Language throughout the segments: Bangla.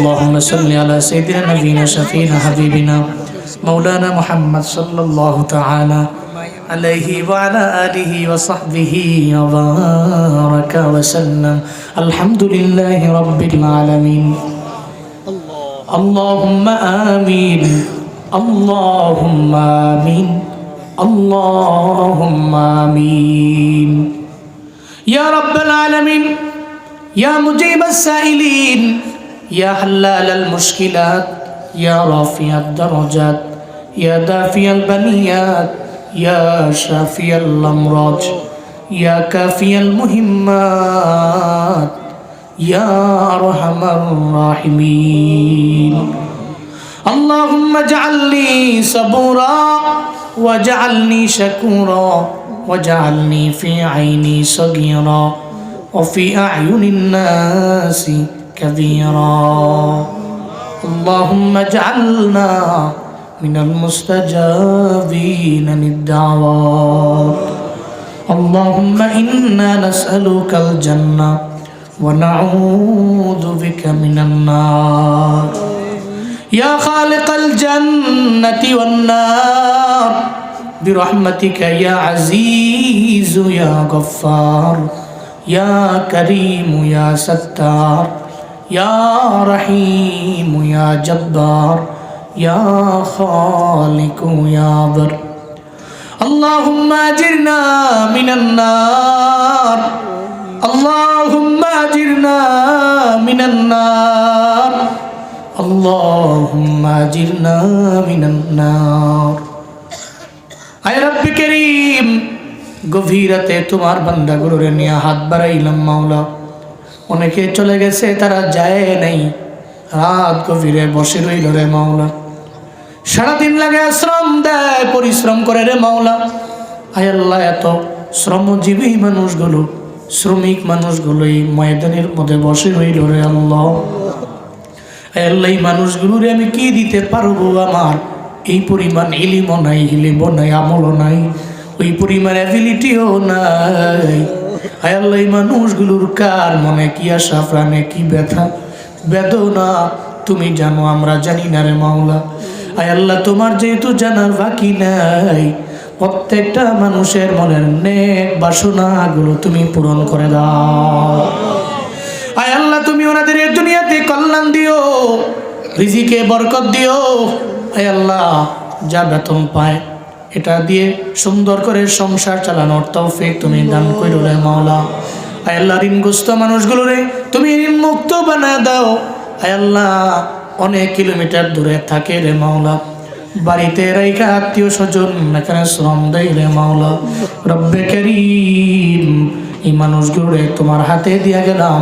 اللهم صل على سيدنا نبينا شفينا حبيبنا مولانا محمد صلى الله تعالى عليه وعلى آله وصحبه وبارك وسلم. الحمد لله رب العالمين. اللهم آمين. اللهم آمين. اللهم آمين. يا رب العالمين. يا مجيب السائلين. يا حلال المشكلات يا رافع الدرجات يا دافع البنيات يا شافي الأمراض يا كافي المهمات يا أرحم الراحمين. اللهم اجعلني صبورا واجعلني شكورا واجعلني في عيني صغيرا وفي أعين الناس كبيرا. اللهم اجعلنا من المستجابين للدعوات اللهم إنا نسألك الجنة ونعوذ بك من النار. يا خالق الجنة والنار برحمتك يا عزيز يا غفار يا كريم يا ستار. يا رحيم يا جبار يا خالق يا بر اللهم اجرنا من النار اللهم اجرنا من النار اللهم اجرنا من النار আয় রব্বি করিম গভীরাতে তোমার বান্দাগুলোরে নিয়ে হাত বাড়াইলাম মাওলা অনেকে চলে গেছে, তারা যায় নাই। রাত গভীরে বসে রইল রে মাওলা। সারাদিন লাগে শ্রম দেয়, পরিশ্রম করে রে মাওলা। আয় আল্লাহ, এত শ্রমজীবী মানুষগুলো, শ্রমিক মানুষগুলো এই ময়দানের মধ্যে বসে রইল রে আল্লাহ। আয় আল্লাহ, এই মানুষগুলোরে আমি কি দিতে পারব আমার? এই পরিমাণ ইলিমও নাই হিলিমও নাই, আমলও নাই, ওই পরিমাণ অ্যাবিলিটিও নাই। আয় আল্লাহ এই মানুষগুলোর কার মনে কি আশা, প্রাণে কি ব্যথা? বেদনা, তুমি জানো আমরা জানি না রে মাওলা। আয় আল্লাহ, তোমার যেহেতু জানার বাকি নাই, প্রত্যেকটা মানুষের মনের নেক বাসনাগুলো তুমি পূরণ করে দাও। আয় আল্লাহ, তুমি ওনাদের এই দুনিয়াতে কল্যাণ দিও, রিজিকে বরকত দিও। আয় আল্লাহ, যা বেতন পায় এটা দিয়ে সুন্দর করে সংসার চালানোর তৌফিক তুমি দান করো রে মাওলা। আয় আল্লাহ, ঋণগ্রস্ত মানুষগুলো রে, তুমি ঋণ মুক্ত বানা দাও। আয় আল্লাহ, অনেক কিলোমিটার দূরে থাকে রে মাওলা। বাড়িতে রাইকা আত্মীয় স্বজন এখানে শ্রম দেয় রে মাওলা। রব্বে করিম, এই মানুষগুলো রে তোমার হাতে দিয়া গেলাম।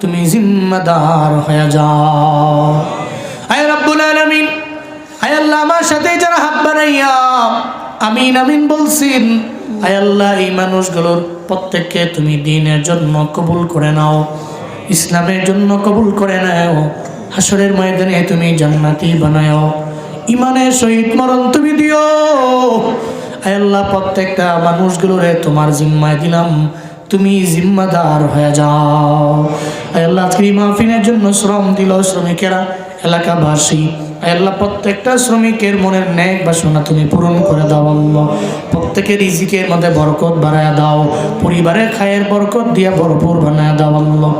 তুমি জিম্মাদার হয়ে যাও। আয় রব্বুল আলামিন, আয় আল্লাহ, আমার সাথে যারা হাত বানাইয়া আমিন আমিন বলছেন, আয় আল্লাহ, এই মানুষগুলোর প্রত্যেককে তুমি দিনের জন্য কবুল করে নাও, ইসলামের জন্য কবুল করে নাও হাসরের ময়দানে তুমি জান্নাতি বানাও ইমানের সহিত মরণ তুমি দিও। আয় আল্লাহ, প্রত্যেকটা মানুষগুলোরে তোমার জিম্মায় দিলাম, তুমি জিম্মাদার হয়ে যাও। আল্লাহ আজকে মাহফিনের জন্য শ্রম দিল শ্রমিকেরা, এলাকাবাসী। আল্লাহ, প্রত্যেকটা শ্রমিকের মনের ন্যায় বাসনা তুমি পূরণ করে দাও আল্লাহ। প্রত্যেকের রিজিকের মধ্যে বরকত বাড়ায় দাও। পরিবারের খায়ের বরকত দিয়ে ভরপুর বানায় দাও আল্লাহ।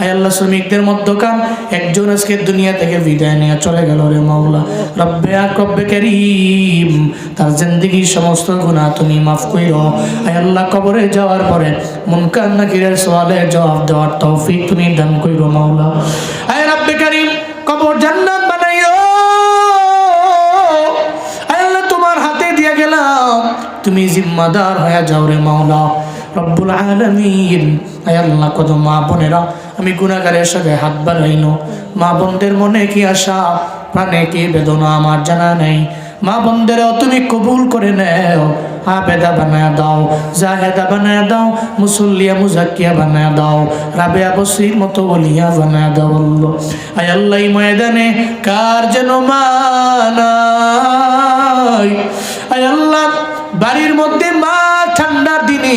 আয় আল্লাহ, শ্রমিকদের মধ্যকান একজন আজকে দুনিয়া থেকে বিদায় নিয়ে চলে গেল রে মাওলা। রব্বে আকব্বে করিম, তার জিন্দগির সমস্ত গুণা তুমি মাফ কইরো। আয় আল্লাহ, কবরে যাওয়ার পরে মুনকার নাকিরের সওয়ালের জবাব দেওয়ার তৌফিক তুমি দান কইরো মাওলা। তুমি জিম্মাদার হয়ে যাও রে মাওলা। রব্বুল আলমিন। আল্লাহ কত মা বোনেরা, আমি গুণাগারের সাথে হাত বাড়াইনো। মা বোনদের মনে কি আশা, প্রাণে কি বেদনা, আমার জানা নেই। মা বোনদেরও তুমি কবুল করে নেও। আবেদা বানায় দাও, জাহেদা বানায় দাও, মুসল্লিয়া মুজাক্কিয়া বানায় দাও রাবেয়া বসির মতো বলিয়া বানায় দাও আল্লাহ। আয় আল্লাহ ময়দানে কার যেন মানাই আয় আল্লাহ বাড়ির মধ্যে মা ঠান্ডার দিনে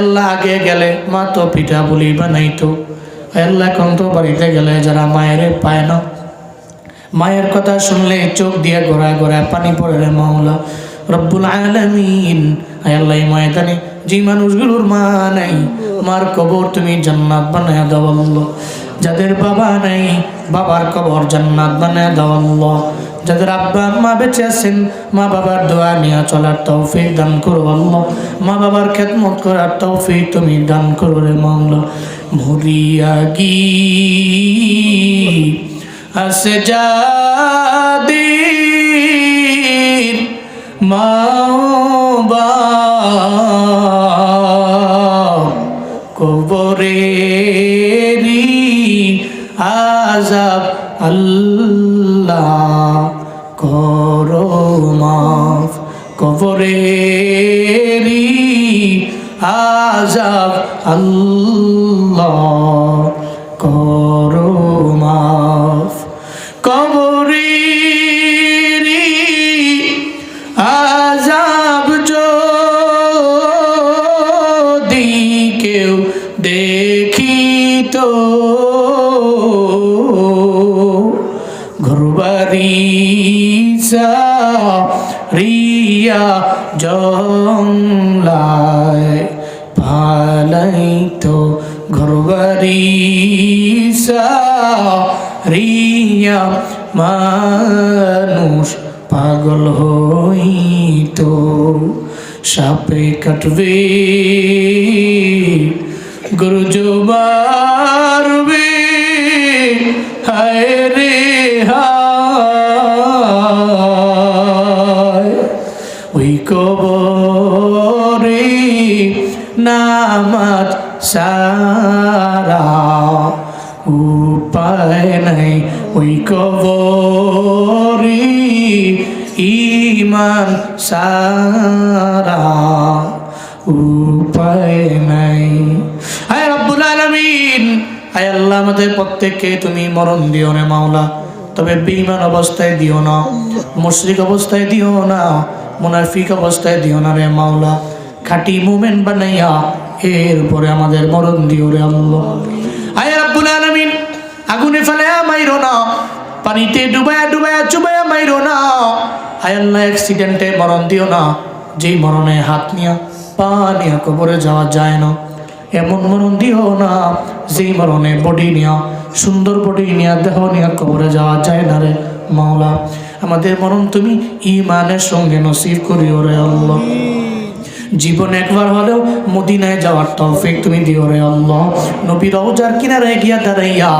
আল্লাহ আগে গেলে মা তো পিঠা বলি বানাইতো। আল্লাহ এখন তো বাড়িতে গেলে যারা মায়ের পায় না। মায়ের কথা শুনলে চোখ দিয়ে গোড়া গোড়া পানি পড়ে রে মাওলা। রব্বুল আলামিন আল্লাহ ময়দানে যে মানুষগুলোর মা নাই, মার কবর তুমি জান্নাত বানায় দাও আল্লাহ। যাদের বাবা নাই, বাবার কবর জান্নাত বানায় দাও আল্লাহ। যাদের আব্বা মা বেঁচে আছেন, মা বাবার দোয়া নিয়ে চলার তৌফিক দান করো আল্লাহ। মা বাবার খেদমত করার তৌফিক তুমি দান করো রে মাওলা। মরিয়া গি আসজাদির মাওবা কবরেরি আজাব আল্লাহ কবরেরি আজাব আল্লাহ করো মাফ। কবরেরি আজাব যদি কেউ দেখিত। ঘরবারি রিয়া জংলায় পালাইতো ঘরবারি রিয়া মানুষ পাগল হইতো সাপে কাটবে গুরুজ মারবে রে হায় ওই কবরে নামাজ সারা উপায় নাই। ওই কবরে ইমান সারা উপায় নাই। আয় রব্বুল আলামিন, আয় আল্লাহ আমাদের প্রত্যেককে তুমি মরণ দিও না মাওলা, তবে বেঈমান অবস্থায় দিও না, মুশরিক অবস্থায় দিও না। মুনাফিক অবস্থায় দিও না রে মাওলা। খাঁটি মুমেন বানাইয়া এরপরে আমাদের মরণ দিও রে আল্লাহ। আয় রব্বুল আলামিন, আগুনে ফেলে মাইরো না। পানিতে ডুবায়া ডুবায়া চুবায়া মাইরো না। আয় আল্লাহ অ্যাক্সিডেন্টে মরণ দিও না। যেই মরণে হাত নিয়া, পা নিয়া কবরে যাওয়া যায় না। এমন মরণ দিও না, যেই মরণে বডি নিয়া, সুন্দর বডি নিয়া, দেহ নিয়া কবরে যাওয়া যায় না রে। মাওলা, আমাদের মরণ তুমি ইমানের সঙ্গে নসিব করিও রে আল্লাহ। জীবন একবার হলেও মদিনায় যাওয়ার তৌফিক তুমি দিও রে আল্লাহ। নবী রওজার কিনারে গিয়া দাঁড়াইয়া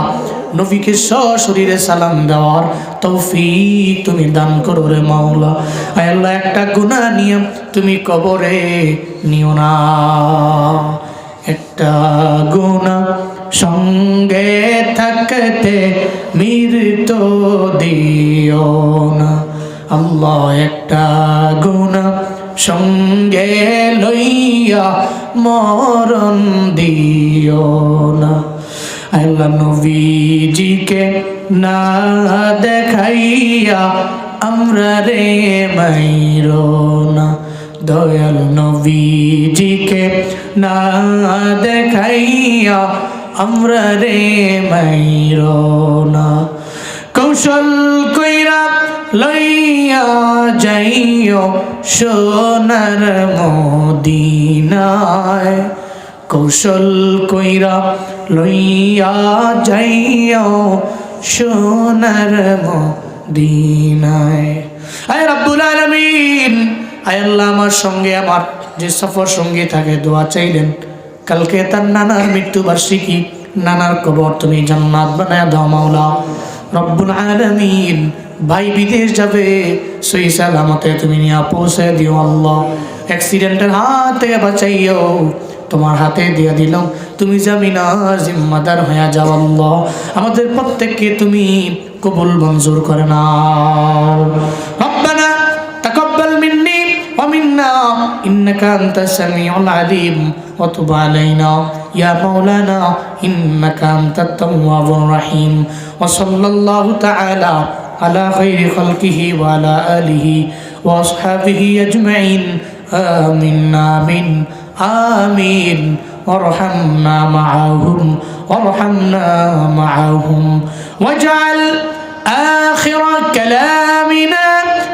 নবীকে সশরীরে সালাম দেওয়ার তৌফিক তুমি দান করো রে মাওলা। আল্লাহ, একটা গুনাহ নিয়ে তুমি কবরে নিও না। একটা গুণা সঙ্গে থাকতে মৃত দিও না। আল্লাহ একটা গুণা সঙ্গে লইয়া মরণ দিও না। আল্লাহ নবীজিকে না দেখাইয়া আমরা রে মাইরো না। দয়াল নবীজিকে না দেখাইয়া আমরা রে মাইরো না। কৌশল কইরা লইয়া যাইও সোনার মদিনায়। কৌশল কইরা লইয়া যাইও সোনার মদিনায়। আয় রাব্বুল আলামিন, আয় আল্লাহ আমার সঙ্গে আমার যে সফর সঙ্গী থাকে, দোয়া চাইলেন। কালকে তার নানার মৃত্যুবার্ষিকী নানার কবর তুমি জান্নাত বানায় দাও, মাওলা। রব্বুল আলামিন, ভাই বিদেশ যাবে, সই সালামতে তুমি নিয়ে পৌঁছে দিও আল্লাহ। অ্যাক্সিডেন্টের হাত বাঁচাইও, তোমার হাতে দিয়ে দিলাম। তুমি জামিনা, জিম্মাদার হয়ে যাও আল্লাহ। আমাদের প্রত্যেককে তুমি কবুল মঞ্জুর করে তাকাব্বাল منا إنك أنت السميع العليم. وتب علينا. يا مولانا إنك أنت التواب الرحيم. وصلى الله تعالى على خير خلقه وعلى آله وأصحابه أجمعين. آمين آمين آمين. وارحمنا معهم وارحمنا معهم. واجعل آخر كلامنا